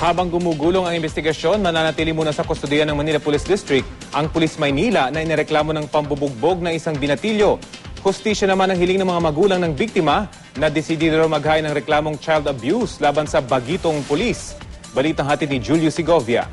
Habang gumugulong ang investigasyon, mananatili muna sa kustodiya ng Manila Police District ang Pulis Maynila na inireklamo ng pambubugbog ng isang binatilyo. Hustisya naman ang hiling ng mga magulang ng biktima na desidido maghain ng reklamong child abuse laban sa bagitong pulis. Balitang hatid ni Julio Segovia.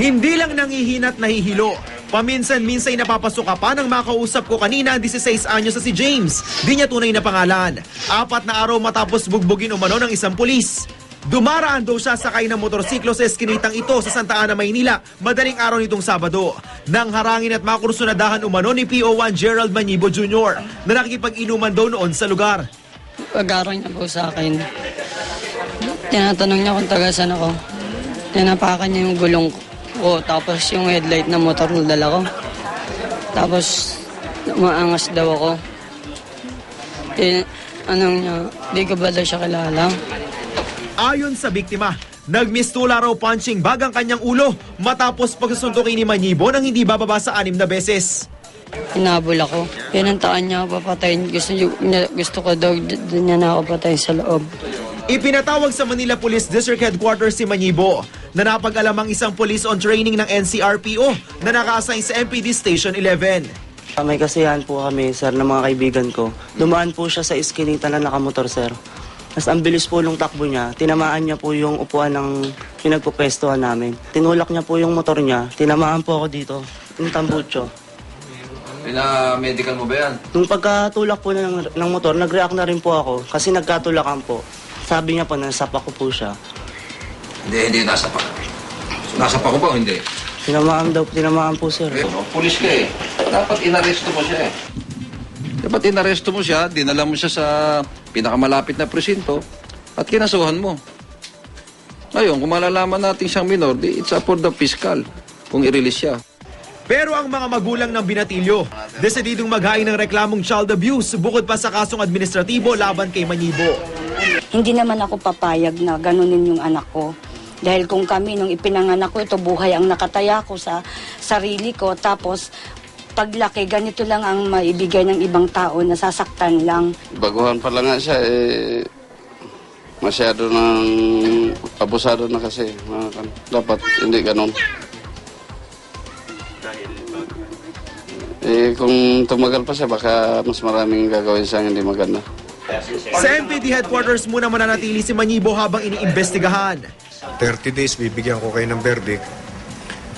Hindi lang nangihinat nahihilo. Paminsan-minsay napapasuka pa ng makausap ko kanina ang 16 anyos sa si James. Di niya tunay na pangalan. Apat na araw matapos bugbugin umano ng isang pulis. Dumaraan daw siya sakay ng motorsiklo sa eskinitang ito sa Santa Ana, Maynila, madaling araw nitong Sabado. Nang harangin at makursunadahan umano ni PO1 Gerald Manibo Jr. na nakikipag-inuman daw noon sa lugar. Pag-araw niya po sa akin. Tinatanong niya kung taga saan ako. Tinapakan niya yung gulong ko. Tapos yung headlight ng motor na dala ko. Tapos umaangas daw ako. Eh, anong niya, di ko ba daw siya kilala? Ayon sa biktima, nagmistula raw punching bag ang kanyang ulo matapos pagsusuntukin ni Manibo nang hindi bababa sa anim na beses. Hinabol ako. Pinantaan niya ako papatayin. Gusto, niya, gusto ko daw niya na ako patayin sa loob. Ipinatawag sa Manila Police District Headquarters si Manibo na napag-alam ang isang police on training ng NCRPO na naka-assign sa MPD Station 11. May kasiyahan po kami, sir, ng mga kaibigan ko. Dumaan po siya sa iskinita na nakamotor, sir. Tapos ang bilis po nung takbo niya, tinamaan niya po yung upuan ng pinagpupestuhan namin. Tinulak niya po yung motor niya, tinamaan po ako dito, yung tambucho. Pina-medical mo ba yan? Nung pagkatulak po na ng, ng motor, nag-react na rin po ako kasi nagkatulakan po. Sabi niya po, nasapa ko po siya. Hindi, hindi nasa pa. Nasa pa ko ba o hindi? Tinamaan daw, tinamaan po, sir. Eh, no, pulis ka eh. Dapat inaresto mo siya eh. Dapat inaresto mo siya, dinala mo siya sa pinakamalapit na presinto at kinasuhan mo. Ngayon, kung malalaman natin siyang minor, di, it's up for the fiscal kung i-release siya. Pero ang mga magulang ng binatilyo, desididong maghain ng reklamong child abuse bukod pa sa kasong administratibo laban kay Manibo. Hindi naman ako papayag na ganunin yung anak ko. Dahil kung kami, nung ipinanganak ko, ito buhay ang nakataya ko sa sarili ko. Tapos, paglaki, ganito lang ang maibigay ng ibang tao, nasasaktan lang. Baguhan pa lang nga siya, eh, masyado ng abusado na kasi. Dapat hindi ganon. Eh, kung tumagal pa siya, baka mas maraming gagawin siyang hindi maganda. Sa MPD headquarters muna mananatili si Manibo habang iniimbestigahan. 30 days bibigyan ko kayo ng verdict.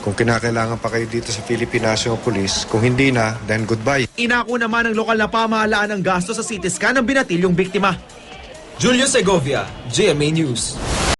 Kung kinakailangan pa kayo dito sa Philippine National Police, kung hindi na, then goodbye. Inako naman ng lokal na pamahalaan ang gasto sa CT scan ng binatilyong biktima. Julio Segovia, GMA News.